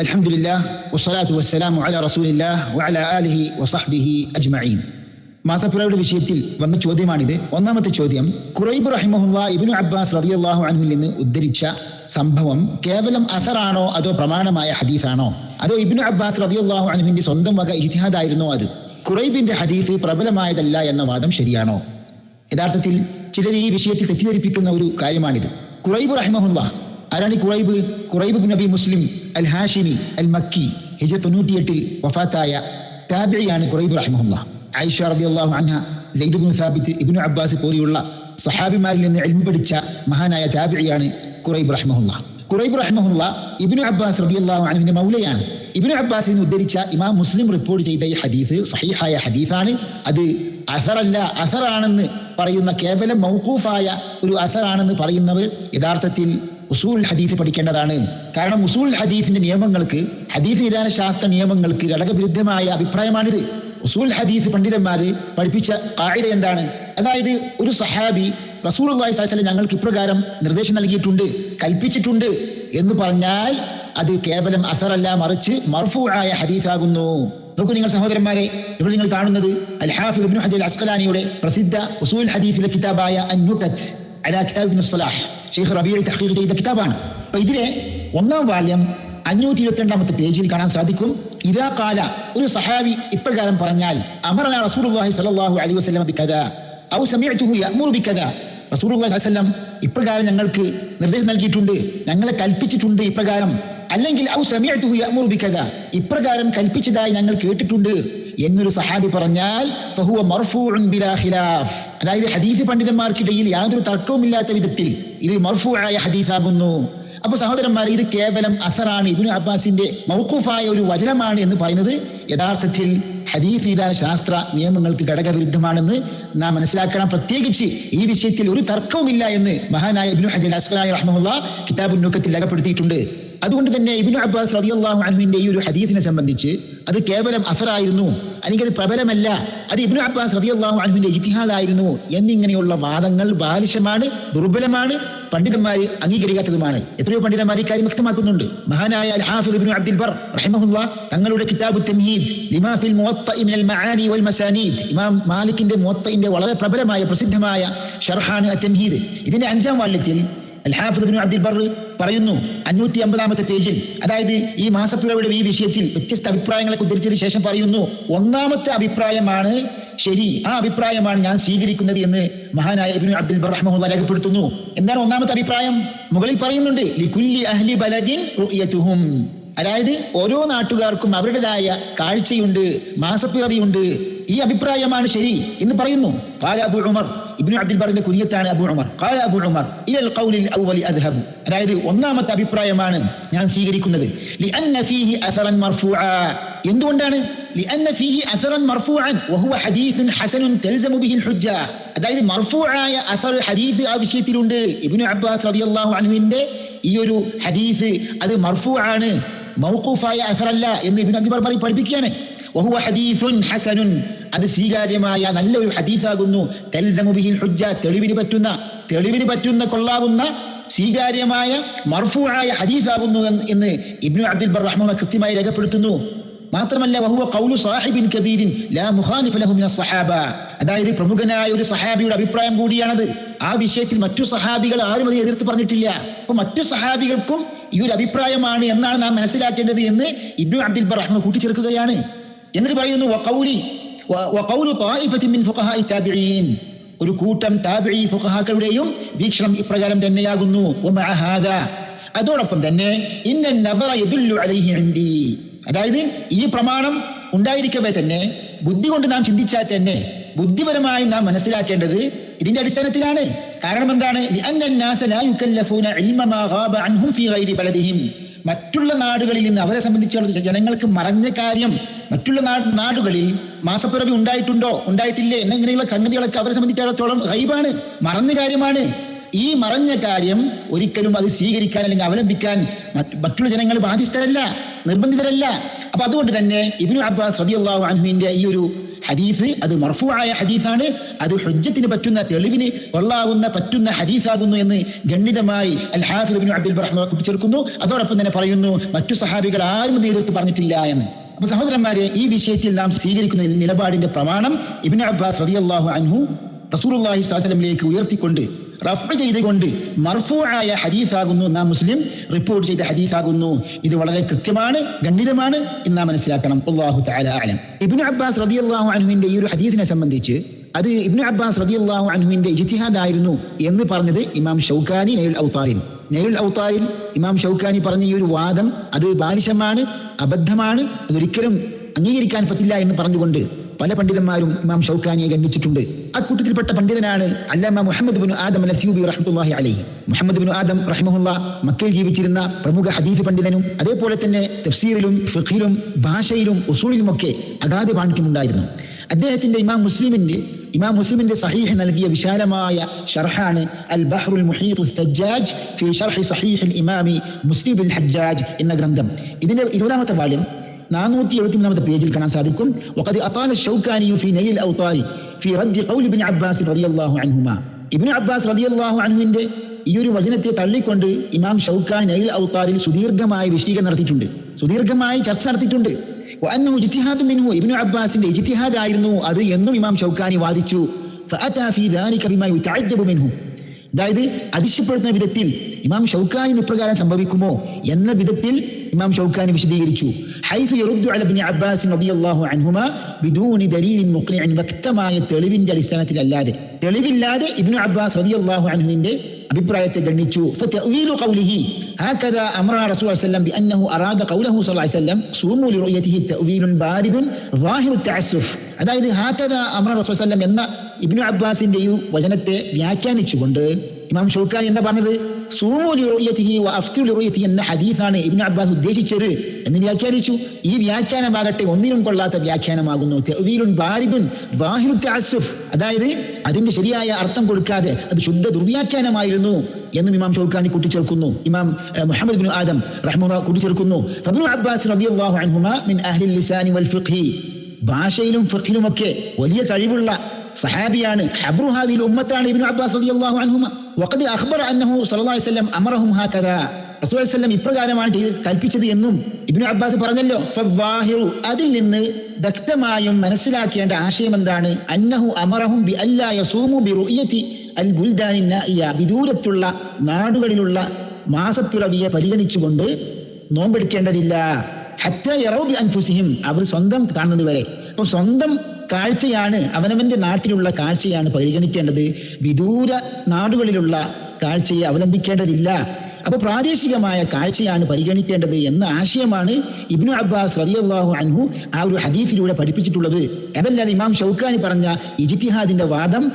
അൽഹംദുലില്ലാ വസ്സലാത്തു വസ്സലാമു رسول الله وعلى ആലിഹി وصحبه അജ്മഈൻ. മാസപ്പുറയുടെ വിഷയത്തിൽ വന്ന ചോദ്യമാണിത്. ഒന്നാമത്തെ ചോദ്യം ഖുറൈബ് റഹിമഹുല്ല ഇബ്നു അബ്ബാസ് റളിയല്ലാഹു അൻഹുവിൽ നിന്ന് ഉദ്ധരിച്ച സംഭവം കേവലം അസറാണോ അതോ പ്രമാണമായ ഹദീസാണോ? അതോ ഇബ്നു അബ്ബാസ് റളിയല്ലാഹു അൻഹുവിന്റെ സ്വന്തം വക ഇജ്തിഹാദായിരുന്നോ അത്? ഖുറൈബിന്റെ ഹദീഫ് പ്രബലമായതല്ല എന്ന വാദം ശരിയാണോ? യഥാർത്ഥത്തിൽ ചിലർ ഈ വിഷയത്തിൽ തെറ്റിദ്ധരിപ്പിക്കുന്ന ഒരു കാര്യമാണിത്. ഖുറൈബ് റഹിമഹുല്ല ആരാണ് ഈ കുറൈബ് കുറൈബ് നബി മുസ്ലിം അൽ ഹാഷിമി അൽ മക്കി ഹിജ തൊണ്ണൂറ്റിയെട്ടിൽ വഫാത്തായ താബിയാണ് കുറൈബ് റഹ്മുല്ല ആയിഷ റളിയല്ലാഹു അൻഹ അന്ന ബിൻ സാബിത്ത് ഇബ്നു അബ്ബാസ് പോലെയുള്ള സഹാബിമാരിൽ നിന്ന് എൽമ പഠിച്ച മഹാനായ താബിയാണ് കുറൈബ് റഹ്മുല്ല കുറൈബ് റഹ്മുല്ല ഇബ്നു അബ്ബാസ് റബി അള്ളാഹു അൻഹുവിന്റെ മൗലയാണ്. ഇബ്നു അബ്ബാസിൽ നിന്ന് ഉദ്ധരിച്ച ഇമാം മുസ്ലിം റിപ്പോർട്ട് ചെയ്ത ഈ ഹദീഫ് സഹീഹായ ഹദീഫാണ് അത് അസറല്ല അസറാണെന്ന് പറയുന്ന കേവലം മൗക്കൂഫായ ഒരു അസറാണെന്ന് പറയുന്നവർ യഥാർത്ഥത്തിൽ ഉസൂൽ ഹദീസ് പഠിക്കേണ്ടതാണ്. കാരണം ഉസൂൽ ഹദീസിന്റെ നിയമങ്ങൾക്ക് ഹദീസ് വിധാന ശാസ്ത്ര നിയമങ്ങൾക്ക് ഘടകവിരുദ്ധമായ അഭിപ്രായമാണിത്. ഉസൂൽ ഹദീസ് പണ്ഡിതന്മാര് പഠിപ്പിച്ച കായിക എന്താണ്? അതായത് ഒരു സഹാബി റസൂൽ അള്ളാഹി ഞങ്ങൾക്ക് ഇപ്രകാരം നിർദ്ദേശം നൽകിയിട്ടുണ്ട് കൽപ്പിച്ചിട്ടുണ്ട് എന്ന് പറഞ്ഞാൽ അത് കേവലം അസറല്ല മറിച്ച് മർഫു ആയ ഹദീസാകുന്നു. നോക്കൂ നിങ്ങൾ സഹോദരന്മാരെ ഇവിടെ നിങ്ങൾ കാണുന്നത് അൽ ഹാഫിദ് ഇബ്നു ഹജർ അസ്കലാനിയുടെ പ്രസിദ്ധ ഉസൂൽ ഹദീസിലെ കിതാബായ അന്നുഖത്ത് അലാ കിതാബ് ഇബ്നു സലാഹ് ഷെയ്ഖ് റബീഉ തഹ്ഖീഖ് ചെയ്ത കിതാബാണ്. അപ്പൊ ഇതിലെ ഒന്നാം വാല്യം അഞ്ഞൂറ്റി ഇരുപത്തിരണ്ടാമത്തെ പേജിൽ കാണാൻ സാധിക്കും. ഇതാ കാല ഒരു സഹാബി ഇപ്രകാരം പറഞ്ഞാൽ അമറന റസൂലുള്ളാഹി സ്വല്ലല്ലാഹു അലൈഹി വസല്ലം ബികദ ഔ സമീഅതുഹു യഅ്മുറു ബികദ റസൂലുള്ളാഹി വസല്ലം ഇപ്രകാരം ഞങ്ങൾക്ക് നിർദ്ദേശം നൽകിയിട്ടുണ്ട്. ഞങ്ങളെ കൽപ്പിച്ചിട്ടുണ്ട് ഇപ്രകാരം. അല്ലെങ്കിൽ ഔ സമീഅതുഹു യഅ്മുറു ബികദ ഇപ്രകാരം കൽപ്പിച്ചതായി ഞങ്ങൾ കേട്ടിട്ടുണ്ട്. എന്നൊരു സഹാബി പറഞ്ഞാൽ ഫഹുവ അതായത് ഹദീസ് പണ്ഡിതന്മാർക്കിടയിൽ യാതൊരു തർക്കവുമില്ലാത്ത വിധത്തിൽ ഇത് മർഫൂആയ ഹദീസാകുന്നു. അപ്പൊ സഹോദരന്മാരെ ഇത് കേവലം അസറാണ്. ഇബിനു അബ്ബാസിന്റെ മൗക്കൂഫായ ഒരു വചനമാണ് എന്ന് പറയുന്നത് യഥാർത്ഥത്തിൽ ഹദീസ് ഇതാ ശാസ്ത്ര നിയമങ്ങൾക്ക് ഘടകവിരുദ്ധമാണെന്ന് നാം മനസ്സിലാക്കണം. പ്രത്യേകിച്ച് ഈ വിഷയത്തിൽ ഒരു തർക്കവുമില്ല എന്ന് മഹാനായ ഇബിനു ഹജർ അസ്ലായി റഹ്മുള്ള കിതാബുൽ നുക്കത്തിൽ രേഖപ്പെടുത്തിയിട്ടുണ്ട്. അതുകൊണ്ട് തന്നെ ഇബിനു അബ്ബാസ് റളിയല്ലാഹു അൻഹുവിന്റെ ഈ ഒരു ഹദീസിനെ സംബന്ധിച്ച് അത് കേവലം അസറായിരുന്നു. അത് പ്രബലമല്ല. അത് ഇബ്നു അബ്ബാസ് റളിയല്ലാഹു അൻഹുവിന്റെ ഇത്തിഹാദായിരുന്നു എന്നിങ്ങനെയുള്ള വാദങ്ങൾ ബാലിശമാണ് ദുർബലമാണ് പണ്ഡിതന്മാർ അംഗീകരിക്കാത്തതുമാണ്. എത്രയോ പണ്ഡിതന്മാർ ഇക്കാര്യം വ്യക്തമാക്കുന്നുണ്ട്. മഹാനായ ഹാഫിദ് ഇബ്നു അബ്ദുൽ ബർ തങ്ങളുടെ കിതാബ് തംഹീദ് ലിമാ ഫിൽ മിനൽ വൽ മസാനീദ് ഇമാം മാലിക്കിന്റെ വളരെ പ്രബലമായ പ്രസിദ്ധമായ ഷർഹാണ് തംഹീദ് ഇതിന്റെ അഞ്ചാം വാല്യത്തിൽ അൽഹാഫിബിന് അബ്ദുൽ ബർ പറയുന്നു അഞ്ഞൂറ്റി അമ്പതാമത്തെ പേജിൽ അതായത് ഈ മാസപ്പിഴയുടെ ഈ വിഷയത്തിൽ വ്യത്യസ്ത അഭിപ്രായങ്ങളെ ഉദ്ധരിച്ചതിന് ശേഷം പറയുന്നു ഒന്നാമത്തെ അഭിപ്രായമാണ് ശരി ആ അഭിപ്രായമാണ് ഞാൻ സ്വീകരിക്കുന്നത് എന്ന് മഹാനായ ഇബ്നു അബ്ദുൽ ബർഹ്മുഹ രേഖപ്പെടുത്തുന്നു. എന്താണ് ഒന്നാമത്തെ അഭിപ്രായം? മുകളിൽ പറയുന്നുണ്ട് ലികുല്ലി അഹ്ലി ബലദിൻ റുയതുഹും അതായത് ഓരോ നാട്ടുകാർക്കും അവരുടേതായ കാഴ്ചയുണ്ട് മാസപ്പിറവിയുണ്ട്. ഈ അഭിപ്രായമാണ് ശരി എന്ന് പറയുന്നു. കാല അബു ഉമർ ഇബ്നു അബ്ദുൽ ബറിന്റെ കുര്യത്താണ് അബു ഉമർ. ഖാല അബു ഉമർ ഇലൽ ഖൗലിൽ അവലി അദ്ഹബു. അതായത് ഒന്നാമത്തെ അഭിപ്രായമാണ് ഞാൻ സ്വീകരിക്കുന്നത്. ലിഅന്ന ഫീഹി അസറൻ മർഫൂഅ എന്തുകൊണ്ടാണ്? ലിഅന്ന ഫീഹി അസറൻ മർഫൂഅൻ വഹുവ ഹദീസുൻ ഹസനുൻ തൽസമു ബിഹിൽ ഹുജ്ജ. അതായത് മർഫൂആയ അസർ ഹദീസ് ആ വിഷയത്തിലുണ്ട്. ഇബ്നു അബ്ബാസ് റളിയല്ലാഹു അൻഹുവിന്റെ ഈ ഒരു ഹദീസ് അത് മർഫൂആണ് മൗഖൂഫായ അസറല്ല എന്ന് ഇബ്നു അബ്ദുൽ ബർ പഠിപ്പിക്കുകയാണ്. വഹുവ ഹദീസുൻ ഹസനുൻ അത് സ്വീകാര്യമായ നല്ലൊരു ഹദീസാകുന്നു. തൽസമു ബിഹിൽ ഹുജ്ജ തെളിവിന് പറ്റുന്ന തെളിവിന് പറ്റുന്ന കൊള്ളാവുന്ന സ്വീകാര്യമായ മർഫുവായ ഹദീസാകുന്നു എന്ന് ഇബ്നു അബ്ദുൽ ബർ റഹ്മ കൃത്യമായി രേഖപ്പെടുത്തുന്നു. മാത്രമല്ല വഹുവ ഖൗലു സാഹിബിൻ കബീരിൻ ലാ മുഖാലിഫ ലഹു സഹാബ. അതായത് പ്രമുഖനായ ഒരു സഹാബിയുടെ അഭിപ്രായം കൂടിയാണത്. ആ വിഷയത്തിൽ മറ്റു സഹാബികൾ ആരും അത് എതിർത്ത് പറഞ്ഞിട്ടില്ല. അപ്പൊ മറ്റു സഹാബികൾക്കും ഈ ഒരു അഭിപ്രായമാണ് എന്നാണ് നാം മനസ്സിലാക്കേണ്ടത് എന്ന് ഇബ്നു അബ്ദുൽ റഹ്മ കൂട്ടിച്ചേർക്കുകയാണ്. എന്നിട്ട് പറയുന്നു ഒരു കൂട്ടം താബിഈ ഫുഖഹാക്കളുടെയും വീക്ഷണം ഇപ്രകാരം തന്നെയാകുന്നു. അതോടൊപ്പം തന്നെ അതായത് ഈ പ്രമാണം ഉണ്ടായിരിക്കവേ തന്നെ ബുദ്ധി കൊണ്ട് നാം ചിന്തിച്ചാൽ തന്നെ ബുദ്ധിപരമായി നാം മനസ്സിലാക്കേണ്ടത് ഇതിന്റെ അടിസ്ഥാനത്തിലാണ്. കാരണം എന്താണ്? മറ്റുള്ള നാടുകളിൽ നിന്ന് അവരെ സംബന്ധിച്ചിടത്തോളം ജനങ്ങൾക്ക് മറഞ്ഞ കാര്യം മറ്റുള്ള നാടുകളിൽ മാസപ്പിറവി ഉണ്ടായിട്ടുണ്ടോ? ഉണ്ടായിട്ടില്ലേ? എന്നിങ്ങനെയുള്ള സംഗതികളൊക്കെ അവരെ സംബന്ധിച്ചിടത്തോളം ഹൈബാണ് മറന്ന കാര്യമാണ്. ഈ മറഞ്ഞ കാര്യം ഒരിക്കലും അത് സ്വീകരിക്കാൻ അല്ലെങ്കിൽ അവലംബിക്കാൻ മറ്റ് മറ്റുള്ള ജനങ്ങൾ ബാധ്യസ്ഥരല്ല നിർബന്ധിതരല്ല. അപ്പൊ അതുകൊണ്ട് തന്നെ ഇബിനു അബ്ബാസ് റളിയല്ലാഹു അൻഹുവിന്റെ ഈ ഒരു ഹദീസ് അത് മർഫുവായ ഹദീസാണ്. അത് ഹുജ്ജത്തിന് പറ്റുന്ന തെളിവിന് കൊള്ളാവുന്ന പറ്റുന്ന ഹദീസാകുന്നു എന്ന് ഗണ്ഡിതമായി അൽ ഹാഫിദ് അബ്ദുൽ കൂട്ടിച്ചേർക്കുന്നു. അതോടൊപ്പം തന്നെ പറയുന്നു മറ്റു സഹാബികൾ ആരും നേതൃത്വം പറഞ്ഞിട്ടില്ല എന്ന്. അപ്പൊ സഹോദരന്മാരെ ഈ വിഷയത്തിൽ നാം സ്വീകരിക്കുന്ന നിലപാടിന്റെ പ്രമാണം ഇബിൻ അബ്ബാസ് റളിയല്ലാഹു അൻഹു റസൂലുള്ളാഹി സ്വല്ലല്ലാഹി ഉയർത്തിക്കൊണ്ട് റഫ് ചെയ്തുകൊണ്ട് മർഫൂആയ ഹദീസാകുന്നു. നാം മുസ്ലിം റിപ്പോർട്ട് ചെയ്ത ഹദീസാകുന്നു. ഇത് വളരെ കൃത്യമാണ് ഗണ്ഡിതമാണ് എന്ന് നാം മനസ്സിലാക്കണം. അള്ളാഹു തആല ഇബിൻ അബ്ബാസ് റതി അള്ളാഹു അനുവിന്റെ ഈ ഒരു ഹദീസിനെ സംബന്ധിച്ച് അത് ഇബ്നു അബ്ബാസ് റളിയല്ലാഹു അൻഹുവിന്റെ ഇജ്തിഹാദ് ആയിരുന്നു എന്ന് പറഞ്ഞത് ഇമാം ഷൗഖാനി നൈൽ ഔത്താരിൻ നെയ്ൽ ഔത്താരിൽ ഇമാം ഷൗക്കാനി പറഞ്ഞ ഈ ഒരു വാദം അത് ബാലിശമാണ് അബദ്ധമാണ് അതൊരിക്കലും അംഗീകരിക്കാൻ പറ്റില്ല എന്ന് പറഞ്ഞുകൊണ്ട് പല പണ്ഡിതന്മാരും ഇമാം ഷൗക്കാനിയെ ഖണ്ഡിച്ചിട്ടുണ്ട്. ആ കൂട്ടത്തിൽപ്പെട്ട പണ്ഡിതനാണ് അല്ലാമ മുഹമ്മദ് ബിൻ ആദം അലസ്യൂബി റഹ്മുല്ലാഹി അലൈഹി. മുഹമ്മദ് ബിൻ ആദം റഹ്മുല്ല മക്കയിൽ ജീവിച്ചിരുന്ന പ്രമുഖ ഹദീഫ് പണ്ഡിതനും അതേപോലെ തന്നെ തഫ്സീറിലും ഫിഖിലും ഭാഷയിലും ഉസൂളിലുമൊക്കെ അഗാധ പാണ്ഡിത്യമുണ്ടായിരുന്നു. അദ്ദേഹത്തിന്റെ ഇമാം മുസ്ലിമിന്റെ ഇമാം മുസ്ലിമിന്റെ സഹീഹ് നൽകിയ വിശാലമായ ഷർഹാണ് അൽ ബഹ്റുൽ മുഹീത്ത് സജ്ജാജ് ഫി ഷർഹി സഹീഹ് ഇമാമി മുസ്ലിം ബിൻ ഹജ്ജാജ് എന്ന ഗ്രന്ഥം ഇതിന്റെ ഇരുപതാമത്തെ വാല്യം നാനൂറ്റി എഴുപത്തിമൂന്നാമത്തെ പേജിൽ കാണാൻ സാധിക്കും وقد أطال الشوكاني في نيل الأوطار في رد قول ابن عباس رضي الله عنهما ഇബ്നു അബ്ബാസ് റളിയല്ലാഹു അൻഹുവിന്റെ ഈ ഒരു വചനത്തെ തള്ളിക്കൊണ്ട് ഇമാം ഷൗക്കാൻ നൈൽ ഔത്താറിൽ സുദീർഘമായ വിശദീകരണം നടത്തിയിട്ടുണ്ട് സുദീർഘമായി ചർച്ച നടത്തിയിട്ടുണ്ട് വഅന്നഹു ഇജ്തിഹാദ് മിൻഹു ഇബ്നു അബ്ബാസിന്റെ ഇജ്തിഹാദ് ആയിരുന്നു അത് എന്നും ഇമാം ഷൗക്കാനി വാദിച്ചു. മിൻഹു. അതായത് അതിശയപ്പെടുത്തുന്ന വിധത്തിൽ ഇമാം ഷൗക്കാനി ഇപ്രകാരം സംഭവിക്കുമോ എന്ന വിധത്തിൽ ഇമാം ഷൗക്കാനി വിശദീകരിച്ചു. വ്യക്തമായ തെളിവിന്റെ അടിസ്ഥാനത്തിലല്ലാതെ തെളിവില്ലാതെ ഇബ്നു അബ്ബാസ് റതിയല്ലാഹു അൻഹുവിന്റെ അഭിപ്രായത്തെ ഗണ്ണിച്ചു فتأويل قوله هكذا أمر رسول الله صلى الله عليه وسلم بأنه أراد قوله صلى الله عليه وسلم صوموا لرؤيته تأويل بارد ظاهر التعسف അതായത് ഹാക്കഥ അമർ റസൂൽ സല്ലം എന്ന ഇബ്നു അബ്ബാസിന്റെ ഈ വചനത്തെ വ്യാഖ്യാനിച്ചുകൊണ്ട് ഇമാം ഷൗക്കാനി എന്താ പറഞ്ഞത് സൂമു ലിറുയത്തിഹി എന്ന ഹദീസാണ് ഇബ്നു അബ്ബാസ് ഉദ്ദേശിച്ചത്. എന്ന് വ്യാഖ്യാനിച്ചു. ഈ വ്യാഖ്യാനമാകട്ടെ ഒന്നിനും കൊള്ളാത്ത വ്യാഖ്യാനമാകുന്നു. ബാരിദുൻ തഅസ്സുഫ്. അതായത് അതിന്റെ ശരിയായ അർത്ഥം കൊടുക്കാതെ അത് ശുദ്ധ ദുർവ്യാഖ്യാനമായിരുന്നു എന്നും ഇമാം ഷൗക്കാനി കൂട്ടിച്ചേർക്കുന്നു. ഇമാം മുഹമ്മദ് ബിൻ ആദം റഹ്മുള്ള കൂട്ടിച്ചേർക്കുന്നു. ഫബ്നു അബ്ബാസ് റളിയല്ലാഹു മിൻ അഹ്ലിൽ ലിസാനി വൽ ഫിഖ്ഹി. ഭാഷയിലും ഫിഖിലുമൊക്കെ വലിയ കഴിവുള്ള സഹാബിയാണ്. ഹബ്രു ഉമ്മത്താണ് ഇബിൻ അബ്ബാസ് അൻഹുമ. വഖദ് അഖ്ബറ അന്നഹു സ്വല്ലല്ലാഹു അലൈഹി അമറഹും ഹാകദാ. റസൂൽ വസല്ലം ഇപ്രകാരമാണ് ചെയ്ത് കൽപ്പിച്ചത് എന്നും ഇബിൻ അബ്ബാസ് പറഞ്ഞല്ലോ അതിൽ നിന്ന് വ്യക്തമായും മനസ്സിലാക്കേണ്ട ആശയം എന്താണ്? അന്നഹു അമറഹും ബി ബി റുയതി അൽ വിദൂരത്തുള്ള നാടുകളിലുള്ള മാസപ്പിറവിയെ പരിഗണിച്ചുകൊണ്ട് നോമ്പെടുക്കേണ്ടതില്ല. ഹത്ത യറൗബി അൻഫുസിഹിം. അവർ സ്വന്തം കാണുന്നത് വരെ. അപ്പൊ സ്വന്തം കാഴ്ചയാണ് അവനവന്റെ നാട്ടിലുള്ള കാഴ്ചയാണ് പരിഗണിക്കേണ്ടത്. വിദൂര നാടുകളിലുള്ള കാഴ്ചയെ അവലംബിക്കേണ്ടതില്ല. അപ്പോൾ പ്രാദേശികമായ കാഴ്ചയാണ് പരിഗണിക്കേണ്ടത് എന്ന ആശയമാണ് ഇബ്നു അബ്ബാസ് റളിയല്ലാഹു അൻഹു ആ ഒരു ഹദീഫിലൂടെ പഠിപ്പിച്ചിട്ടുള്ളത്. അതല്ലാതെ ഇമാം ഷൗഖാനി പറഞ്ഞ ഇജിത്തിഹാദിന്റെ വാദം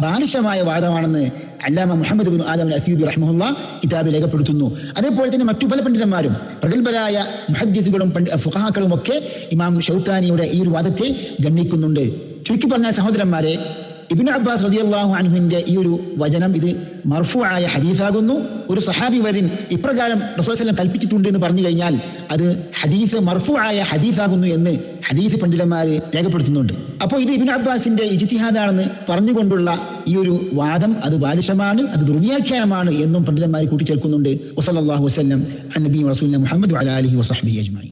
ബാലിശമായ വാദമാണെന്ന് അല്ലാമ മുഹമ്മദ് ബിൻ ആദം അസീബി റഹ്മുല്ല കിതാബിൽ രേഖപ്പെടുത്തുന്നു. അതേപോലെ തന്നെ മറ്റു പല പണ്ഡിതന്മാരും പ്രഗത്ഭരായ മുഹദ്ദീസുകളും മുഹദ്ദിസുകളും ഫുഹാക്കളും ഒക്കെ ഇമാം ഷൗത്താനിയുടെ ഈ ഒരു വാദത്തെ ഗണ്ണിക്കുന്നുണ്ട് ചുരുക്കി പറഞ്ഞ സഹോദരന്മാരെ ഇബിൻ അബ്ബാസ് റളിയല്ലാഹു അൻഹുവിന്റെ ഈ ഒരു വചനം ഇത് മർഫു ആയ ഹദീസാകുന്നു. ഒരു സഹാബി വരിൻ ഇപ്രകാരം റസൂൽ കൽപ്പിച്ചിട്ടുണ്ട് എന്ന് പറഞ്ഞു കഴിഞ്ഞാൽ അത് ഹദീസ് മർഫു ആയ ഹദീസാകുന്നു എന്ന് ഹദീസ് പണ്ഡിതന്മാർ രേഖപ്പെടുത്തുന്നുണ്ട്. അപ്പോൾ ഇത് ഇബ്നു അബ്ബാസിന്റെ ഇജിത്തിഹാദാണെന്ന് പറഞ്ഞുകൊണ്ടുള്ള ഈ ഒരു വാദം അത് ബാലിശമാണ് അത് ദുർവ്യാഖ്യാനമാണ് എന്നും പണ്ഡിതന്മാർ കൂട്ടിച്ചേർക്കുന്നുണ്ട്. വസല്ലല്ലാഹു വസ്ലം അൻ നബി റസൂലിന മുഹമ്മദ് വഅലാ വസഹബി അജ്മഈൻ.